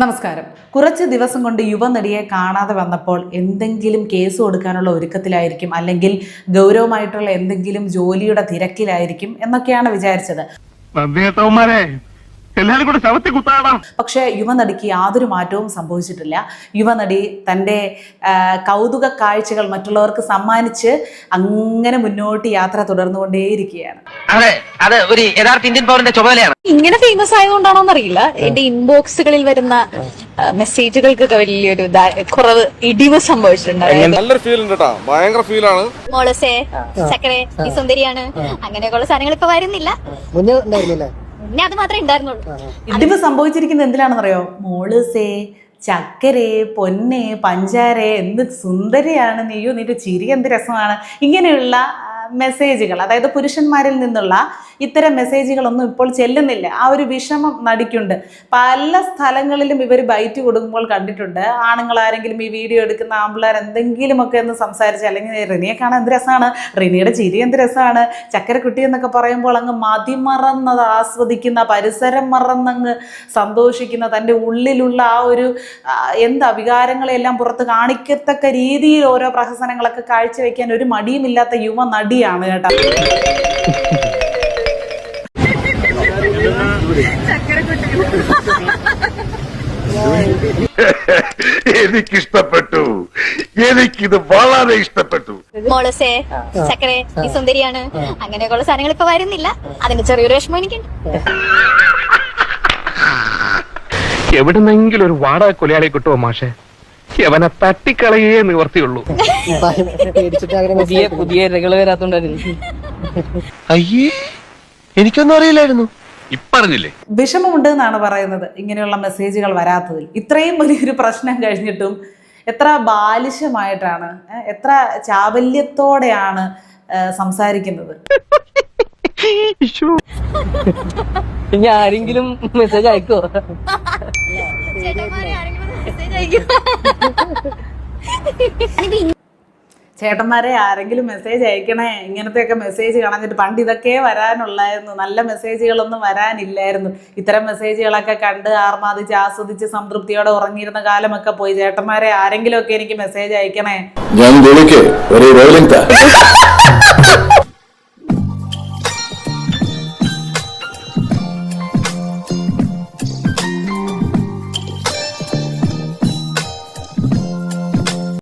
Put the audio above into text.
നമസ്കാരം. കുറച്ച് ദിവസം കൊണ്ട് യുവനടിയെ കാണാതെ വന്നപ്പോൾ എന്തെങ്കിലും കേസ് കൊടുക്കാനുള്ള ഒരുക്കത്തിലായിരിക്കും അല്ലെങ്കിൽ ഗൗരവമായിട്ടുള്ള എന്തെങ്കിലും ജോലിയുടെ തിരക്കിലായിരിക്കും എന്നൊക്കെയാണ് വിചാരിച്ചത്. എല്ലാരും കൂടെ ശവത്തി കുത്താടാ. പക്ഷേ യുവനടിക്ക് യാതൊരു മാറ്റവും സംഭവിച്ചിട്ടില്ല. യുവനടി തന്റെ കൗതുക കാഴ്ചകൾ മറ്റുള്ളവർക്ക് സമ്മാനിച്ച് അങ്ങനെ മുന്നോട്ട് യാത്ര തുടർന്നുകൊണ്ടേയിരിക്കുകയാണ്. അതെ അതെ ഒരു യഥാർത്ഥ ഇന്ത്യൻ പൗരന്റെ ചുമതലയാണ്. ഇങ്ങനെ ഫേമസ് ആയതുകൊണ്ടാണോ എന്നറിയില്ല എന്റെ ഇൻബോക്സുകളിൽ വരുന്ന മെസ്സേജുകൾക്കൊക്കെ വലിയൊരു കുറവ് ഇടിവ് സംഭവിച്ചിട്ടുണ്ട് നല്ലൊരു ഫീൽ ഉണ്ട് കേട്ടോ ഭയങ്കര ഫീലാണ് മോളസേ ചക്കരെ ഈ സുന്ദരിയാണ്. അങ്ങനെയൊക്കെയുള്ള സാധനങ്ങൾ ഇപ്പൊ വരുന്നില്ല മുന്നേ ഉണ്ടായിരുന്നില്ലേ? പിന്നെ അത് മാത്രമേ ഉണ്ടായിരുന്നുള്ളൂ. ഇതിപ്പോ സംഭവിച്ചിരിക്കുന്നത് എന്തിനാണെന്നറിയോ മോളുസേ ചക്കരെ പൊന്നെ പഞ്ചാരെ എന്ത് സുന്ദരിയാണ് നീയോ നിന്റെ ചിരി എന്ത് രസമാണ്. ഇങ്ങനെയുള്ള മെസ്സേജുകൾ അതായത് പുരുഷന്മാരിൽ നിന്നുള്ള ഇത്തരം മെസ്സേജുകളൊന്നും ഇപ്പോൾ ചെല്ലുന്നില്ല. ആ ഒരു വിഷമം നടിക്കുണ്ട് പല സ്ഥലങ്ങളിലും ഇവർ ബൈറ്റ് കൊടുക്കുമ്പോൾ കണ്ടിട്ടുണ്ട്. ആണുങ്ങൾ ആരെങ്കിലും ഈ വീഡിയോ എടുക്കുന്ന ആമ്പിള്ളേർ എന്തെങ്കിലുമൊക്കെ ഒന്ന് സംസാരിച്ച് അല്ലെങ്കിൽ റിനിയെ കാണാൻ എന്ത് രസമാണ്? റിനിയുടെ ചിരി എന്ത് രസമാണ്? ചക്കരക്കുട്ടി എന്നൊക്കെ പറയുമ്പോൾ അങ്ങ് മതിമറന്നത് ആസ്വദിക്കുന്ന പരിസരം മറന്നങ്ങ് സന്തോഷിക്കുന്ന തന്റെ ഉള്ളിലുള്ള ആ ഒരു എന്താ വികാരങ്ങളെല്ലാം പുറത്ത് കാണിക്കത്തക്ക രീതിയിൽ ഓരോ പ്രഹസനങ്ങളൊക്കെ കാഴ്ചവെക്കാൻ ഒരു മടിയുമില്ലാത്ത യുവ നടിയാണ് കേട്ടോ. എനിക്കിഷ്ടപ്പെട്ടു. എനിക്കിത് വളരെ ഇഷ്ടപ്പെട്ടു. മോളസേ ചക്കരെ ഈ സുന്ദരിയാണ്. അങ്ങനെയൊക്കെയുള്ള സാധനങ്ങൾ ഇപ്പൊ വരുന്നില്ല. അതിന്റെ ചെറിയൊരു വിഷമം എനിക്കുണ്ട്. എവിടുന്നെങ്കിലും ഒരു വാടക കൊലയാളെ കിട്ടുമോ മാഷെ? അവനെ തട്ടിക്കളയേ നിവർത്തിയുള്ളൂ. പുതിയ പുതിയ ഇരകൾ വരാത്തോണ്ടായിരുന്നു. അയ്യേ എനിക്കൊന്നും അറിയില്ലായിരുന്നു. ഇപ്പറഞ്ഞില്ലേ? വിഷമമുണ്ട് എന്നാണ് പറയുന്നത് ഇങ്ങനെയുള്ള മെസ്സേജുകൾ വരാത്തതിൽ. ഇത്രയും വലിയൊരു പ്രശ്നം കഴിഞ്ഞിട്ടും എത്ര ബാലിശമായിട്ടാണ് എത്ര ചാബല്യത്തോടെയാണ് സംസാരിക്കുന്നത്. ഇനി ആരെങ്കിലും മെസ്സേജ് അയക്കോ? ചേട്ടന്മാരെ ആരെങ്കിലും മെസ്സേജ് അയക്കണേ? ഇങ്ങനത്തെയൊക്കെ മെസ്സേജ് കാണാഞ്ഞിട്ട് പണ്ട് ഇതൊക്കെ വരാനുള്ളായിരുന്നു. നല്ല മെസ്സേജുകളൊന്നും വരാനില്ലായിരുന്നു. ഇത്തരം മെസ്സേജുകളൊക്കെ കണ്ട് ആർമാദിച്ച് ആസ്വദിച്ച് സംതൃപ്തിയോടെ ഉറങ്ങിയിരുന്ന കാലമൊക്കെ പോയി. ചേട്ടന്മാരെ ആരെങ്കിലും ഒക്കെ എനിക്ക് മെസ്സേജ് അയക്കണേ? ഞാൻ